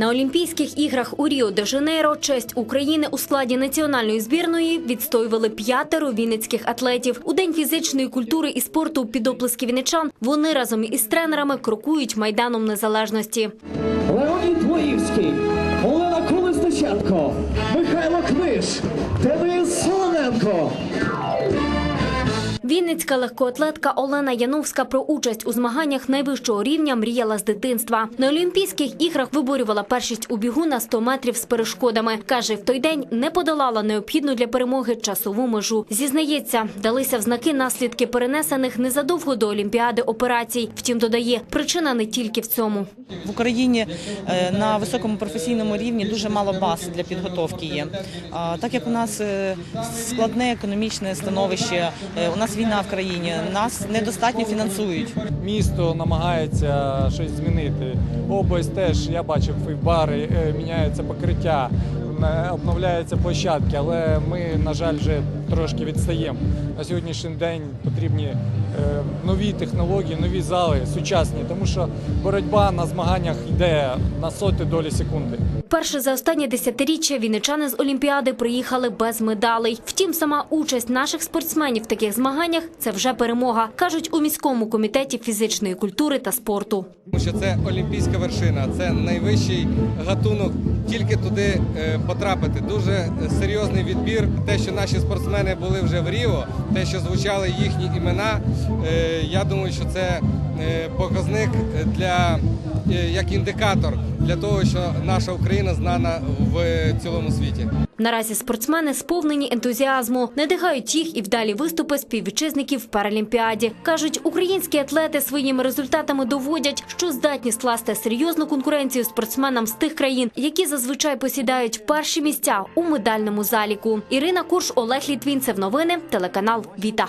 На Олімпійських іграх у Ріо де Жанейро честь України у складі національної збірної відстоювали п'ятеро вінницьких атлетів. У день фізичної культури і спорту під оплески вінничан вони разом із тренерами крокують майданом незалежності. Леонід Воївський, Олена Колесниченко, Михайло Книж, Денис Солоненко. Вінницька легкоатлетка Олена Яновська про участь у змаганнях найвищого рівня мріяла з дитинства. На Олімпійських іграх виборювала першість у бігу на 100 метрів з перешкодами. Каже, в той день не подолала необхідну для перемоги часову межу. Зізнається, далися в знаки наслідки перенесених незадовго до Олімпіади операцій. Втім, додає, причина не тільки в цьому. В Україні е, на високому професійному рівні дуже мало баз для підготовки є. Так як у нас е, складне економічне становище, е, у нас війна в країні, нас недостатньо фінансують. Місто намагається щось змінити. Область теж я бачив і бари е, міняється покриття, обновляються площадки, але ми, на жаль, вже трошки відстаємо. На сьогоднішній день потрібні е, нові технології, нові зали, сучасні, тому що боротьба на змаганнях йде на соти долі секунди. Перше за останнє десятиріччя вінничани з Олімпіади приїхали без медалей. Втім, сама участь наших спортсменів в таких змаганнях це вже перемога, кажуть у міському комітеті фізичної культури та спорту. Тому що це олімпійська вершина, це найвищий гатунок. Тільки туди е, потрапити. Дуже е, серйозний відбір. Те, що наші спортсмени були вже в Ріо, те, що звучали їхні імена. е, Я думаю, що це е, показник для як індикатор для того, що наша Україна знана в цілому світі. Наразі спортсмени сповнені ентузіазму, надихають їх і вдалі виступи співвітчизників в Паралімпіаді. Кажуть, українські атлети своїми результатами доводять, що здатні скласти серйозну конкуренцію спортсменам з тих країн, які зазвичай посідають перші місця у медальному заліку. Ірина Курш, Олег Літвінцев. Новини, телеканал Віта.